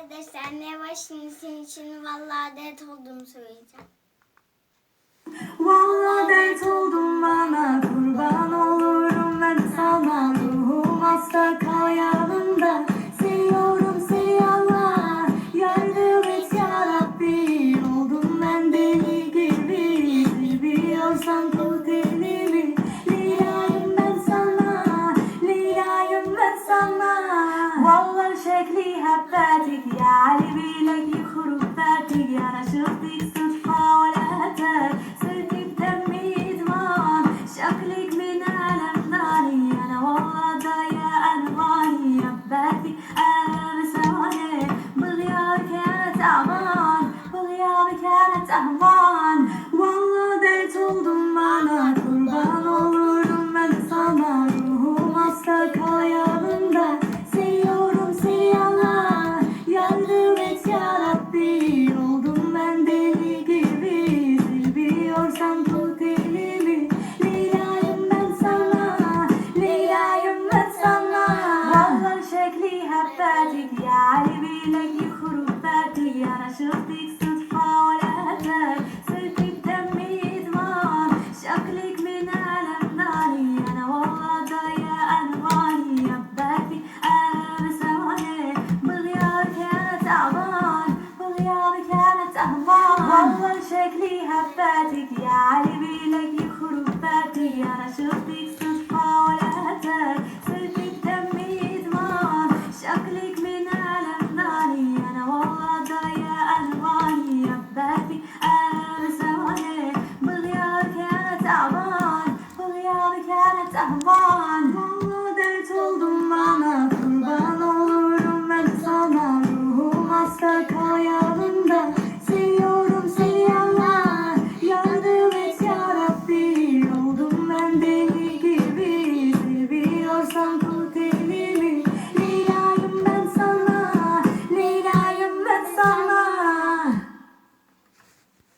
arkadaşlar ne var şimdi senin için vallahi adet olduğumu söyleyeceğim. someone خرباتك يا قلبي لك خرباتك يا شفتك صدفة ولا هتاك. سلبك دمي دمار شكلك من على ناري أنا والله ضايع ألواني رباتك أنا بسواني بغيابك أنا تعبان بغيابك أنا تعبان